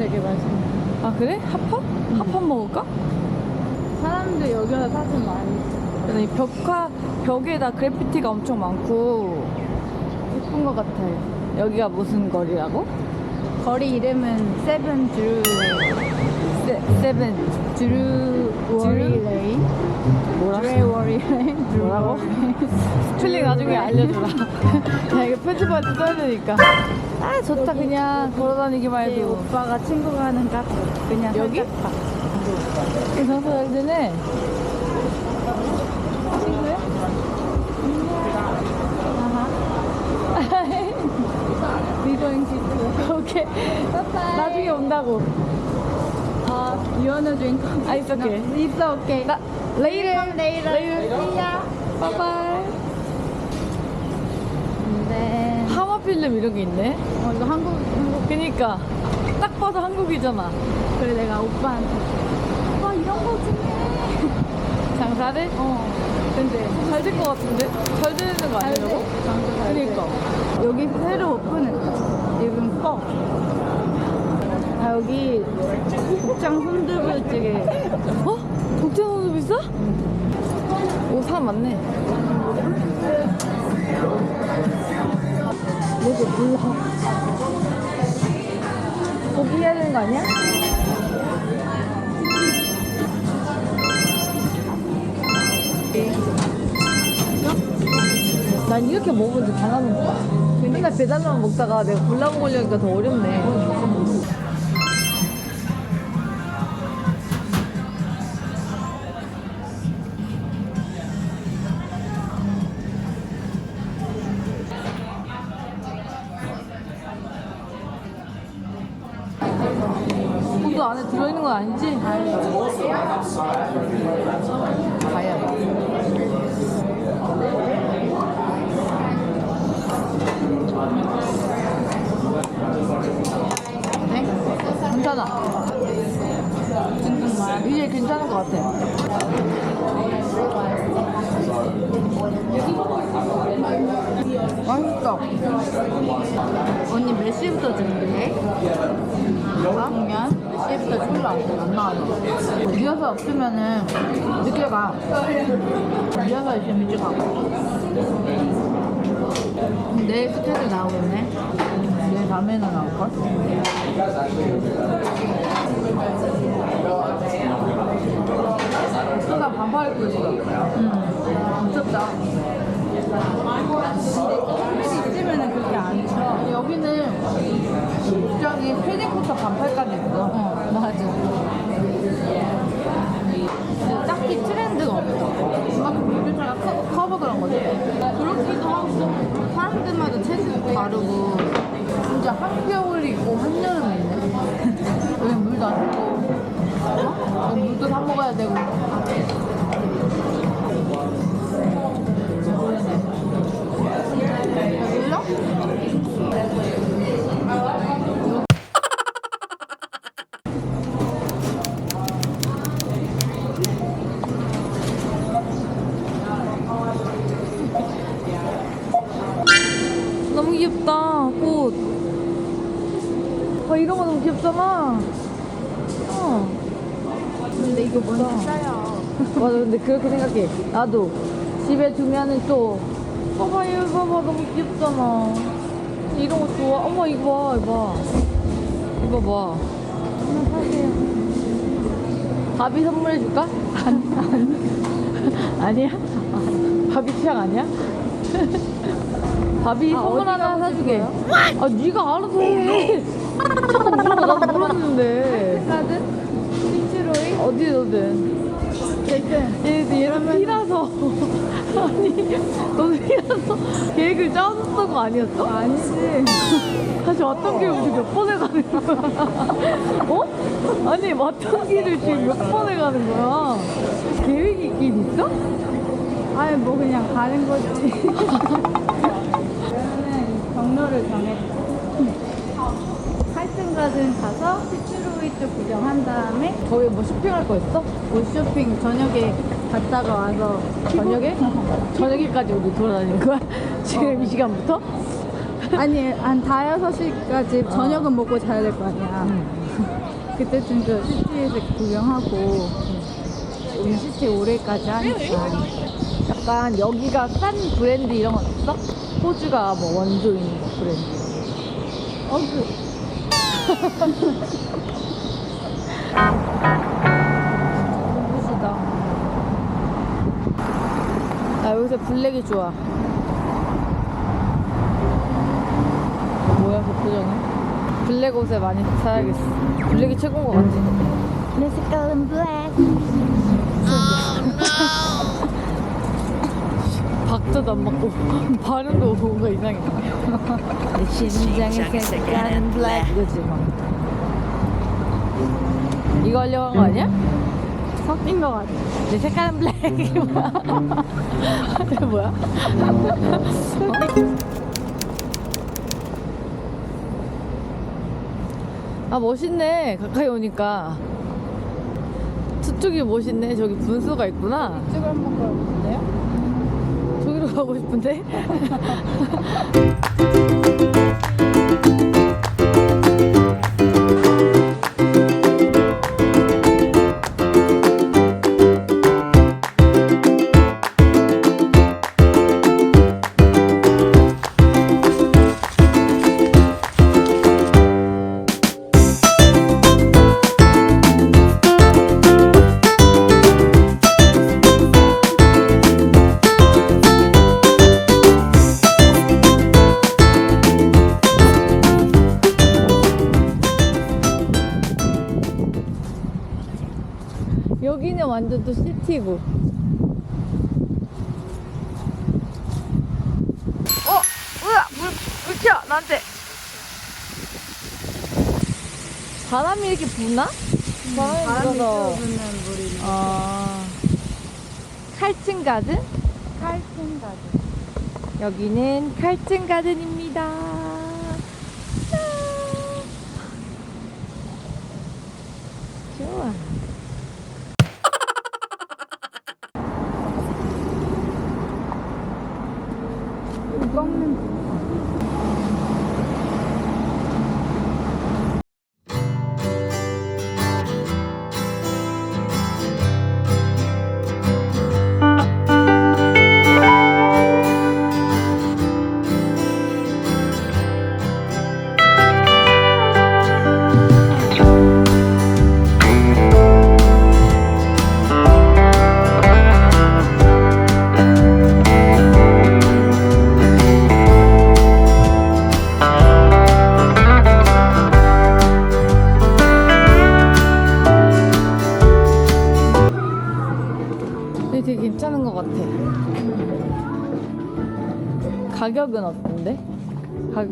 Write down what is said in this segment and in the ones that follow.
되게 맛있네. 아 그래? 핫팟? 핫팟 먹을까? 사람들 여기 와서 사진 많이 있어. 근데 이 벽화 벽에다 그래피티가 엄청 많고 예쁜 것 같아요. 여기가 무슨 거리라고? 거리 이름은 세븐 드루 세, 세븐 드루 워리 레인. 뭐라? 드레 워리 레인. 뭐라고? 스펠링 나중에 알려주라. 야 이거 편집할 때 써야 되니까. 아 좋다 그냥 걸어다니기만 네, 해도. 오빠가 친구가 하는 카페. 그냥 여기? 이 장소 잘 되네. 친구야? We going to 오케이. 나중에 온다고. You wanna drink? 아, it's okay. No, it's okay. 나 later. later. later. See ya. Bye bye. 네. 하마 필름 이런 게 있네. 어, 이거 한국, 한국. 그니까 딱 봐도 한국이잖아. 그래, 내가 오빠한테. 아, 이런 거 중에. 장사를? 어. 근데. 잘 될 것 같은데? 잘 되는 거 돼. 그니까. 여기 새로 오픈했다. 이분 껌. 아, 여기 국장 손두부찌개. 어? 독채선수 비싸? 오 사람 많네. 뭐지 몰라. 고기 해야 되는 거 아니야? 난 이렇게 먹으면 더 잘하는 거야. 맨날 배달만 먹다가 내가 골라 먹으려니까 더 어렵네. 고수 안에 들어있는 건 아니지? 가야 돼. 네? 괜찮아. 이제 괜찮은 것 같아. 맛있어. 언니 몇 시부터 준비해? 공연? 몇 시부터 출로 안 나와서? 리허설 없으면은 늦게 가. 리허설 있으면 일찍 가고. 내일 스케줄 나오겠네? 내일 밤에는 나올걸? 나 반팔 입고 있어. 응. 미쳤다. 근데 있으면은 그렇게 안 쳐. 여기는 옷장이 패딩부터 반팔까지 있어. 어, 맞아. 딱히 트렌드가 없어. 그만큼 유교차가 커, 커버 그런 거지. 그렇기도 하고 사람들마다 체질도 다르고 진짜 한겨울이 있고 한여름이 있네. 여기 물도 안 주고. 어? 물도 사 먹어야 되고. 거 너무 귀엽잖아. 어. 근데 이거 뭔지 싸요. 맞아, 근데 그렇게 생각해. 나도 집에 두면은 또, 봐봐, 이거 봐봐, 너무 귀엽잖아. 이런 거 좋아. 어머, 이거 봐, 이거 봐. 이거 봐. 하나 사세요. 밥이 선물해 줄까? 아니야? 밥이 취향 아니야? 밥이 아, 선물 하나 가고 사주게. 아, 네가 알아서 해. 나도 몰랐는데. 카드? 피츠로이? 어디서든. 얘, 얘는 피라서. 아니, 너 피라서 계획을 짜줬던 거 아니었어? 아니지. 다시 왔던 길 우리 몇 번에 가는 거야? 어? 아니, 왔던 길을 지금 몇 번에 가는 거야? 계획이 있긴 있어? 아니 뭐 그냥 가는 거지. 저는 경로를 정했다. 8층까지 가서 피츠로이 쪽 구경한 다음에 거기 뭐 쇼핑할 거 있어? 옷 쇼핑 저녁에 갔다가 와서 저녁에? 저녁에까지 우리 돌아다니는 거야? 지금 이 시간부터? 아니 한 다여섯 시까지 저녁은 먹고 자야 될 거 아니야. 그때쯤 그 시티에서 구경하고 우리 시티 올해까지 하니까. 약간 여기가 싼 브랜드 이런 건 없어? 호주가 뭐 원조인 브랜드. 어 그 예쁘시다. 나 여기서 블랙이 좋아. 뭐야, 그 표정이? 블랙 옷에 많이 사야겠어. 블랙이 최고인 것 같지? 내 색깔은 블랙. 박자도 안 맞고 발음도 뭔가 이상해. 내 심장의 색깔은 블랙 이거지 막. 이거 하려고 한 거 아니야? 섞인 거 같아. 내 색깔은 블랙 이게 뭐야? 이게 뭐야? 아 멋있네 가까이 오니까 저쪽이 멋있네 저기 분수가 있구나 이쪽을 한번 걸어보실래요? 저기로 가고 싶은데 시티고 어! 으아! 물, 물 튀어! 나한테! 바람이 이렇게 부나? 바람이 바람이 불어서 물이 아 칼튼 가든? 칼튼 가든. 여기는 칼튼 가든입니다. 짠! 좋아. 꺾는 근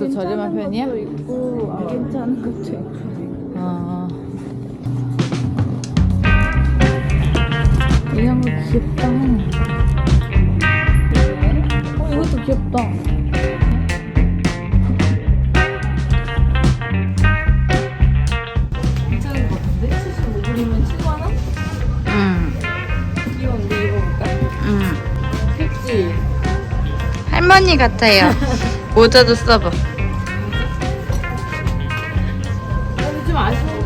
가격도 저렴한 편이야? 것도 있고 안 괜찮은 것도 있고. 아. 이런 거 귀엽다. 어, 이것도 귀엽다. 괜찮은 것 같은데? 75불이면 7만원? 응, 귀여운데, 이거 볼까? 응. 그치? 할머니 같아요. 모자도 써봐.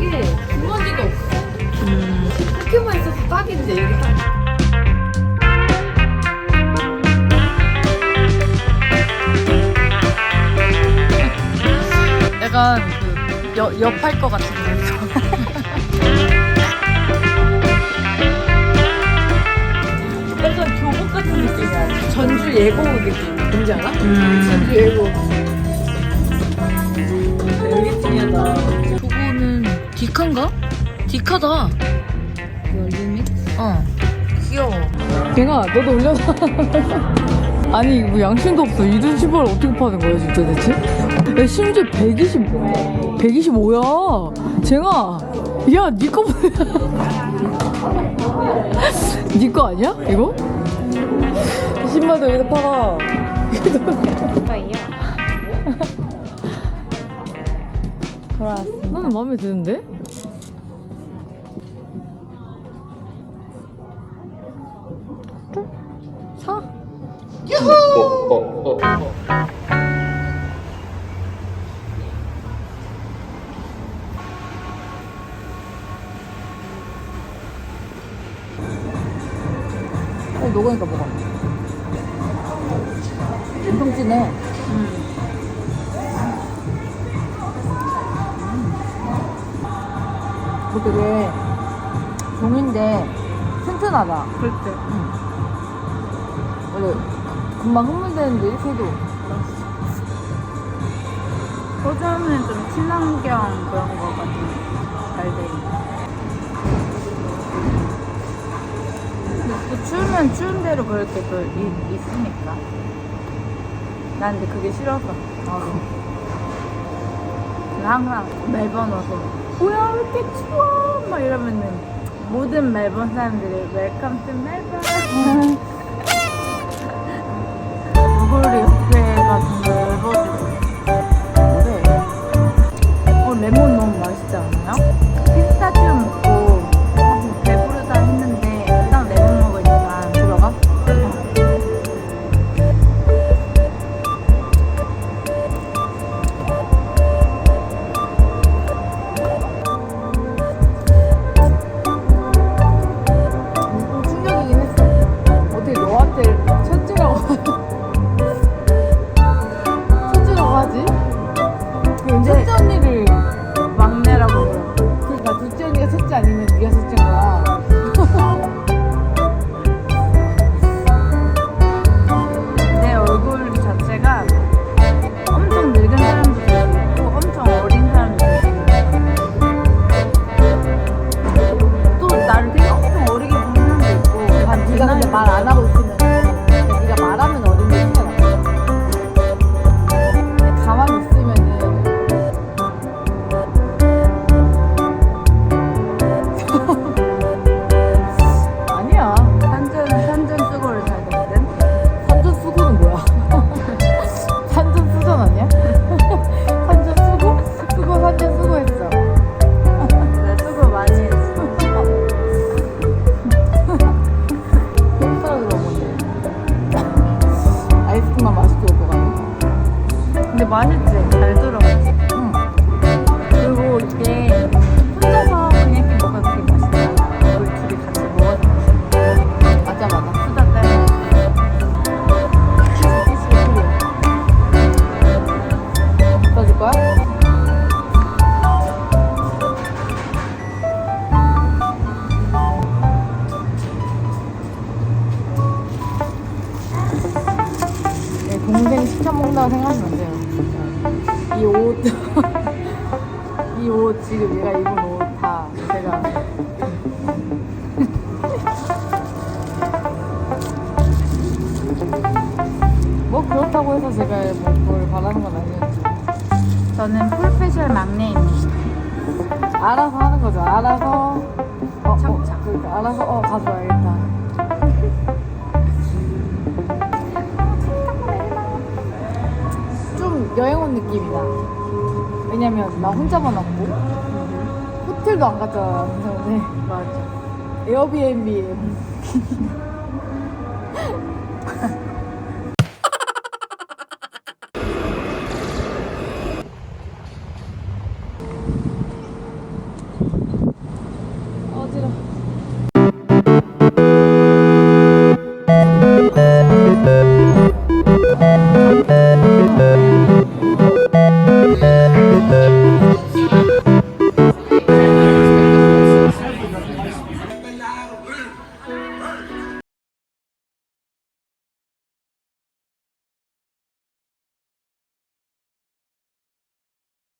좀 아쉬운 게 주머니가 없어. 음, 포켓몬 있어서 딱인데, 이게 딱. 약간 그 여, 옆할 것 같은 약간 교복 같은 느낌이야. 전주 예고 느낌. 뭔지 알아? 음. 전주 예고. 디카인가? 디카다. 열림이? 어. 귀여워. 걔가 너도 올려놔. 아니 뭐 양심도 없어. 이런 신발을 어떻게 파는 거야 진짜 대체? 야, 심지어 120, 125야. 쟁아, 야, 니 거, 니거 아니야? 이거? 신발도 여기서 팔아. 돌아왔어. 나는 마음에 드는데? 진해. 음. 그 되게 종인데 튼튼하다. 그때. 응. 원래 금방 흐물되는데 이렇게 해도 소주는 좀 친환경 그런 거가 좀잘 돼. 근데 또 추우면 추운 대로 그럴 때도 있으니까. 난 근데 그게 싫어서. 나도. 근데 항상 멜번 와서 뭐야 왜 이렇게 추워 막 이러면은 모든 멜번 사람들이 웰컴 투 멜번 먹고 가네. 근데 맛있지 잘 들어갔지 응. 그리고 이게 네, 동생 시켜 먹는다고 생각하면 안 돼요. 이 옷, 이 옷 지금 얘가 입은 옷 다 제가 뭐 그렇다고 해서 제가 뭐뭘 바라는 건 아니었죠. 저는 풀페셜 막내입니다 알아서 하는 거죠. 알아서 어. 어, 그러니까 알아서 어 가져와야겠다. 여행 온 느낌이다. 왜냐면 나 혼자만 왔고 호텔도 안 갔잖아. 근데 맞아 에어비앤비에